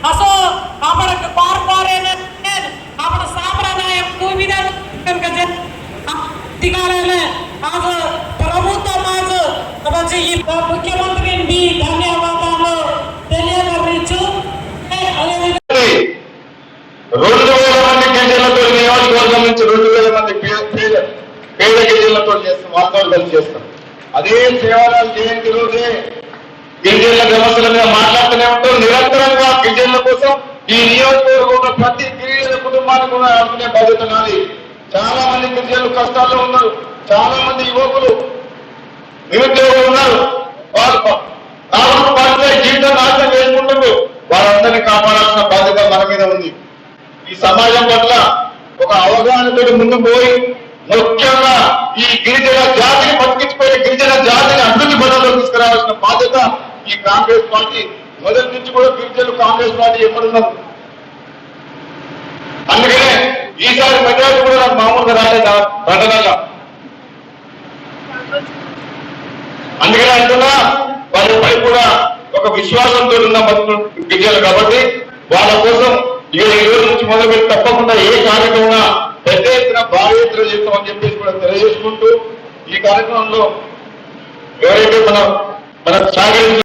दाणे असो आपण पार पारे आपण संप्रदाय विधा करके तिकाले आज ప్రభుత్వం आज म्हणजे ఈ ముఖ్యమంత్రి మీ ధన్యవాదాలు తెలియజేయచ్చు రెండు వేల మంది గిరిజనులతో నియోజకవర్గం నుంచి రెండు వేల మంది పేద పేద- పేద గిరిజనులతో చేస్తాం వాళ్ళతో కలిసి చేస్తాం అదే సేవలు జయంతి రోజే గిరిజనుల సమస్యల మీద మాట్లాడుతూనే ఉంటాం. నిరంతరంగా గిరిజనుల కోసం ఈ నియోజకవర్గంలో ప్రతి గిరిజన కుటుంబానికి కూడా ఆడుకునే బాధ్యత నాది. చాలా మంది గిరిజనులు కష్టాల్లో ఉన్నారు. చాలా మంది యువకులు నిరుద్యోగులు ఉన్నారు. వాళ్ళు పడితే జీవితం నాశనం చేసుకుంటున్నారు. వారందరినీ కాపాడాల్సిన బాధ్యత మన మీద ఉంది. ఈ సమాజం పట్ల ఒక అవగాహనతో ముందు పోయి ముఖ్యంగా ఈ గిరిజన జాతిని బతికించిపోయిన గిరిజన జాతిని అభివృద్ధి పదంలో తీసుకురావాల్సిన బాధ్యత ఈ కాంగ్రెస్ పార్టీ మొదటి నుంచి కూడా గిరిజనులు కాంగ్రెస్ పార్టీ ఎక్కడున్నారు అందుకనే ఈసారి మెజారిటీ కూడా నాకు మామూలుగా రాలేదా దండనల్లా అందుకనే అంటున్నా వారిపై కూడా ఒక విశ్వాసంతో ఉన్న గిరిజనులు కాబట్టి వాళ్ళ కోసం ఇక ఈ రోజు నుంచి మొదలుపెట్టి తప్పకుండా ఏ కార్యక్రమం పెద్ద ఎత్తున భారీ ఎత్తున చేస్తామని చెప్పేసి కూడా తెలియజేసుకుంటూ ఈ కార్యక్రమంలో ఎవరైతే మన మన సహకరించిన